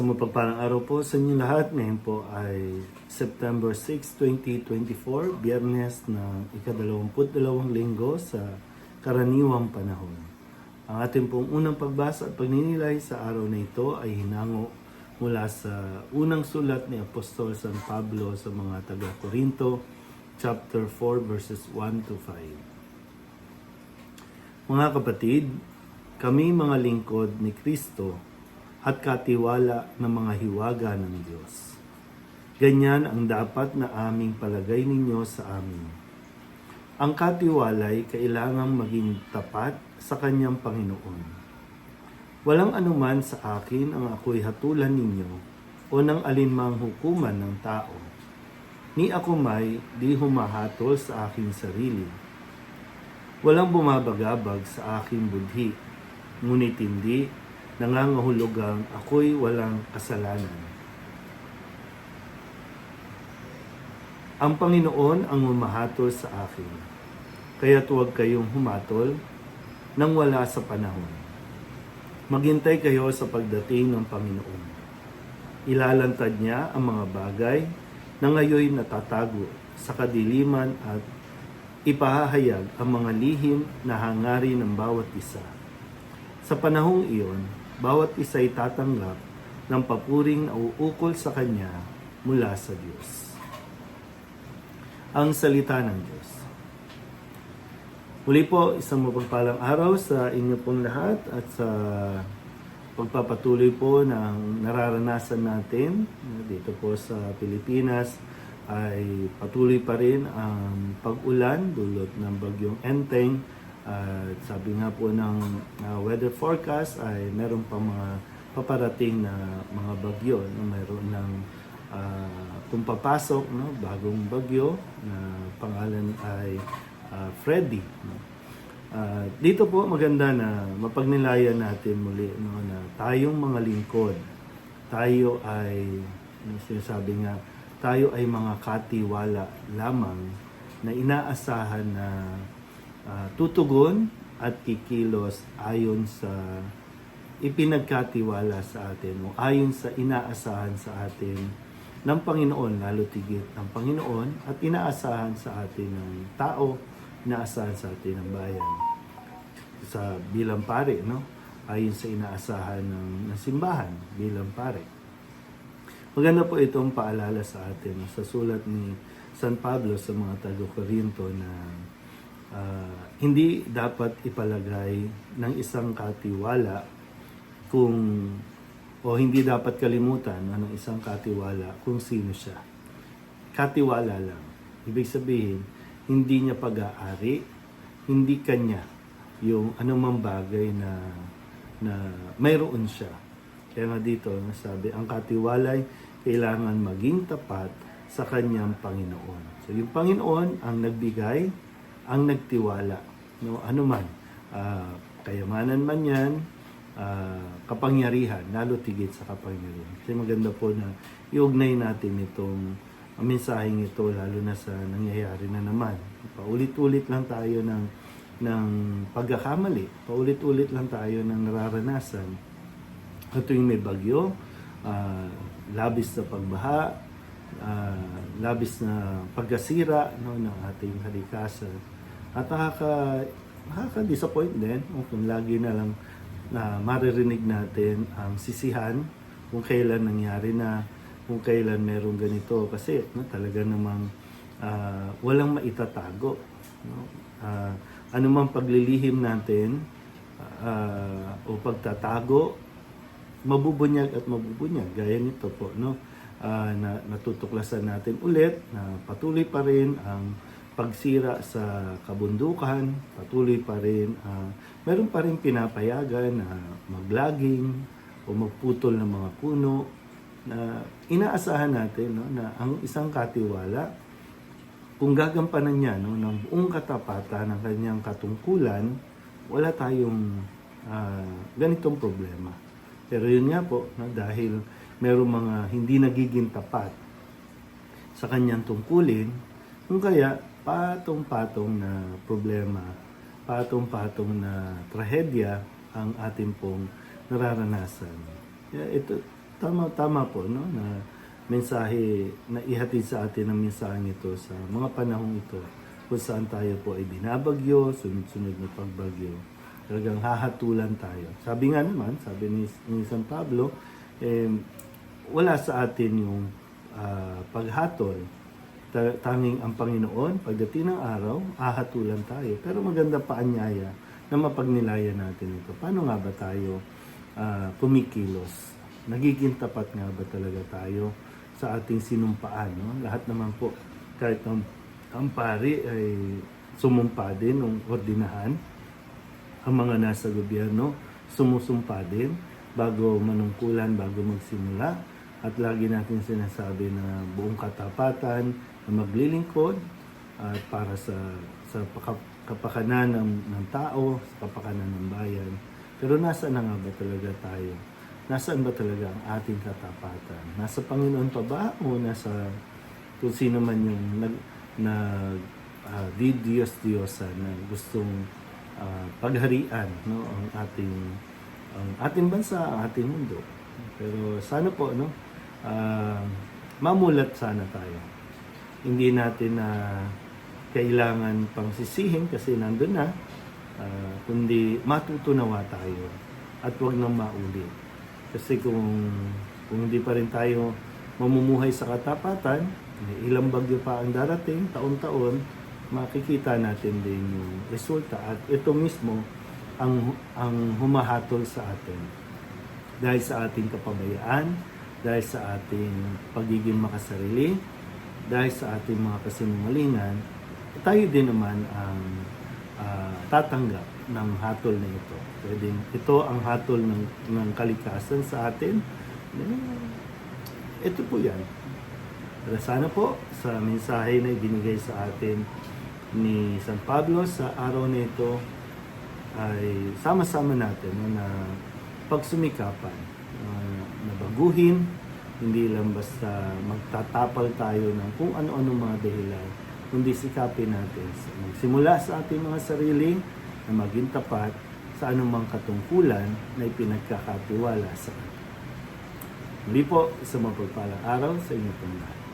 Isang mapagpalang araw po sa inyo lahat. Ngayon po ay September 6, 2024, biyernes ng ikadalawamput dalawang linggo sa karaniwang panahon. Ang ating pong unang pagbasa at pagninilay sa araw na ito ay hinango mula sa unang sulat ni Apostol San Pablo sa mga taga-Korinto, chapter 4, verses 1 to 5. Mga kapatid, kami mga lingkod ni Kristo at katiwala ng mga hiwaga ng Diyos. Ganyan ang dapat na aming palagay ninyo sa amin. Ang katiwalay kailangang maging tapat sa kanyang Panginoon. Walang anuman sa akin ang ako'y hatulan ninyo o ng alinmang hukuman ng tao. Ni ako may di humahatol sa aking sarili. Walang bumabagabag sa aking budhi, ngunit hindi nangangahulugang ako'y walang kasalanan. Ang Panginoon ang humahatol sa akin, kaya huwag kayong humatol nang wala sa panahon. Maghintay kayo sa pagdating ng Panginoon. Ilalantad niya ang mga bagay na ngayon natatago sa kadiliman at ipahahayag ang mga lihim na hangarin ng bawat isa. Sa panahong iyon, bawat isa'y tatanggap ng papuring na uukol sa Kanya mula sa Diyos. Ang Salita ng Diyos. Muli po, isang mapagpalang araw sa inyo pong lahat at sa pagpapatuloy po ng nararanasan natin dito po sa Pilipinas ay patuloy pa rin ang pag-ulan dulot ng bagyong Enteng at sabi nga po ng uh, weather forecast ay meron pa mga paparating na mga bagyo. No? Meron ng uh, kung papasok, no? bagong bagyo na pangalan ay uh, Freddy. No? Uh, dito po maganda na mapagnilayan natin muli no, na tayong mga lingkod, tayo ay, ano sinasabi nga, tayo ay mga katiwala lamang na inaasahan na tutugon at kikilos ayon sa ipinagkatiwala sa atin o ayon sa inaasahan sa atin ng Panginoon, lalo tigit ng Panginoon at inaasahan sa atin ng tao, inaasahan sa atin ng bayan. Sa bilang pare, no? Ayon sa inaasahan ng, ng simbahan bilang pare. Maganda po itong paalala sa atin sa sulat ni San Pablo sa mga taga-Korinto na uh, hindi dapat ipalagay ng isang katiwala kung o hindi dapat kalimutan ng isang katiwala kung sino siya. Katiwala lang. Ibig sabihin, hindi niya pag-aari, hindi kanya yung anumang bagay na na mayroon siya. Kaya nga dito, nasabi, ang katiwalay kailangan maging tapat sa kanyang Panginoon. So yung Panginoon ang nagbigay, ang nagtiwala. No, ano man, uh, kayamanan man yan, uh, kapangyarihan, lalo tigit sa kapangyarihan. Kasi maganda po na iugnay natin itong ang mensaheng ito lalo na sa nangyayari na naman. Paulit-ulit lang tayo ng ng pagkakamali. Paulit-ulit lang tayo ng nararanasan. At tuwing may bagyo, uh, labis na pagbaha, uh, labis na pagkasira no, ng ating kalikasan. At nakaka, nakaka-disappoint din no, kung lagi na lang na maririnig natin ang sisihan kung kailan nangyari na, kung kailan merong ganito. Kasi no, talaga namang uh, walang maitatago. No? Uh, anumang paglilihim natin uh, o pagtatago, mabubunyag at mabubunyag. Gaya nito po, no? Uh, na natutuklasan natin ulit na patuloy pa rin ang pagsira sa kabundukan, patuloy pa rin, uh, meron pa rin pinapayagan na maglaging o magputol ng mga puno na inaasahan natin no, na ang isang katiwala kung gagampanan niya no, ng buong katapatan ng kanyang katungkulan, wala tayong uh, ganitong problema. Pero yun nga po, no, dahil merong mga hindi nagiging tapat sa kanyang tungkulin, kung kaya patong-patong na problema, patong-patong na trahedya ang ating pong nararanasan. Yeah, ito, tama, tama po, no? Na mensahe na ihatid sa atin ng mensaheng ito sa mga panahong ito kung saan tayo po ay binabagyo, sunod-sunod na pagbagyo. Talagang hahatulan tayo. Sabi nga naman, sabi ni, ni San Pablo, eh, wala sa atin yung ah, paghatol. Ta- tanging ang Panginoon, pagdating ng araw, ahatulan tayo. Pero maganda pa anyaya na mapagnilayan natin ito. Paano nga ba tayo ah, kumikilos? Nagiging tapat nga ba talaga tayo sa ating sinumpaan? No? Lahat naman po, kahit ang, ang pari ay sumumpa din ng ordinahan, ang mga nasa gobyerno sumusumpa din bago manungkulan, bago magsimula. At lagi natin sinasabi na buong katapatan na maglilingkod at para sa sa paka- kapakanan ng, ng tao, sa kapakanan ng bayan. Pero nasaan na nga ba talaga tayo? Nasaan ba talaga ang ating katapatan? Nasa Panginoon pa ba o nasa kung sino man yung nag, nag ah, di Diyos Diyosan na gustong ah, pagharian no ang ating ang ating bansa, ang ating mundo. Pero sana po no ah, mamulat sana tayo. Hindi natin na kailangan pang sisihin kasi nandun na ah, kundi matutunawa tayo at wag nang mauli. Kasi kung kung hindi pa rin tayo mamumuhay sa katapatan, ilang bagyo pa ang darating, taon-taon, makikita natin din yung resulta. At ito mismo ang, ang humahatol sa atin. Dahil sa ating kapabayaan, dahil sa ating pagiging makasarili, dahil sa ating mga kasinungalingan, tayo din naman ang ah, tatanggap ng hatol na ito. Pwedeng ito ang hatol ng, ng kalikasan sa atin. Eh, ito po yan. Pero sana po sa mensahe na ibinigay sa atin ni San Pablo sa araw na ito ay sama-sama natin na pagsumikapan, uh, baguhin, hindi lang basta magtatapal tayo ng kung ano-ano mga dahilan, kundi sikapin natin sa- magsimula sa ating mga sarili na maging tapat sa anumang katungkulan na ipinagkakatiwala sa atin. Muli po, isang mapagpalang araw sa inyo pong lahat.